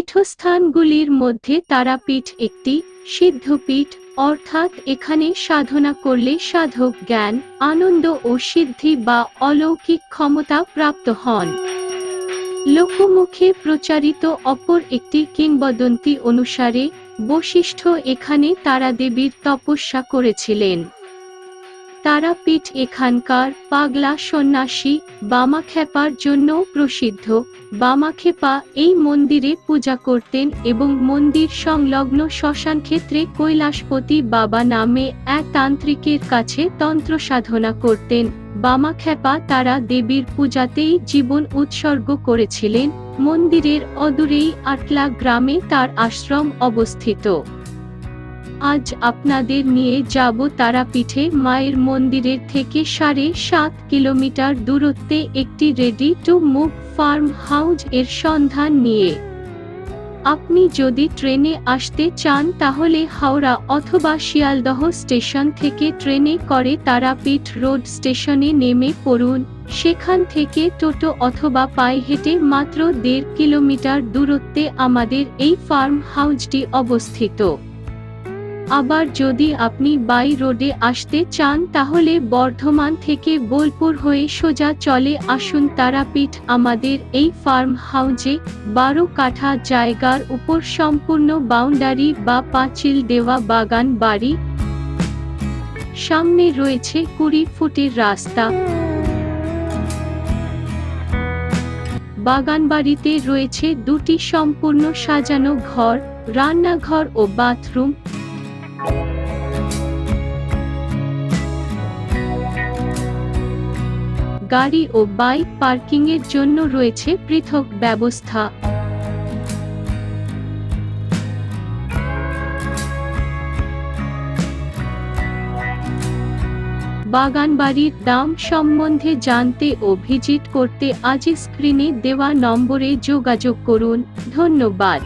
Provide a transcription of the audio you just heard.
পীঠস্থানগুলির মধ্যে তারাপীঠ একটি, সিদ্ধপীঠ, অর্থাৎ এখানে সাধনা করলে সাধক জ্ঞান, আনন্দ ও সিদ্ধি বা অলৌকিক ক্ষমতা প্রাপ্ত হন। লোকমুখে প্রচারিত অপর একটি কিংবদন্তি অনুসারে বশিষ্ঠ এখানে তারাদেবীর তপস্যা করেছিলেন। তারাপীঠ এখানকার পাগলা সন্ন্যাসী বামাখ্যাপার জন্য প্রসিদ্ধ। বামাখেপা এই মন্দিরে পূজা করতেন এবং মন্দির সংলগ্ন শ্মশান ক্ষেত্রে কৈলাসপতি বাবা নামে এক তান্ত্রিকের কাছে তন্ত্র সাধনা করতেন। বামাখ্যাপা তারা দেবীর পূজাতেই জীবন উৎসর্গ করেছিলেন। মন্দিরের অদূরেই আটলা গ্রামে তার আশ্রম অবস্থিত। আজ আপনাদের নিয়ে যাব তারাপীঠে মায়ের মন্দিরের থেকে সাড়ে সাত কিলোমিটার দূরত্বে একটি ready to move farm house এর সন্ধান নিয়ে। আপনি যদি ট্রেনে আসতে চান তাহলে হাওড়া অথবা শিয়ালদহ স্টেশন থেকে ট্রেনে করে তারাপীঠ রোড স্টেশনে নেমে পড়ুন। সেখান থেকে টোটো অথবা পায়ে হেঁটে মাত্র দেড় কিলোমিটার দূরত্বে আমাদের এই ফার্ম হাউসটি অবস্থিত। আবার যদি আপনি বাই রোডে আসতে চান তাহলে বর্ধমান থেকে বোলপুর হয়ে সোজা চলে আসুন তারাপীঠ। আমাদের এই ফার্ম হাউজে বারো কাঠা জায়গার উপর সম্পূর্ণ বাউন্ডারি বা পাঁচিল দেওয়া বাগান বাড়ি। সামনে রয়েছে কুড়ি ফুটের রাস্তা। বাগানবাড়িতে রয়েছে দুটি সম্পূর্ণ সাজানো ঘর, রান্নাঘর ও বাথরুম। গাড়ি ও বাইক পার্কিংয়ের জন্য রয়েছে পৃথক ব্যবস্থা। বাগানবাড়ির দাম সম্বন্ধে জানতে ও ভিজিট করতে আজ স্ক্রিনে দেওয়া নম্বরে যোগাযোগ করুন। ধন্যবাদ।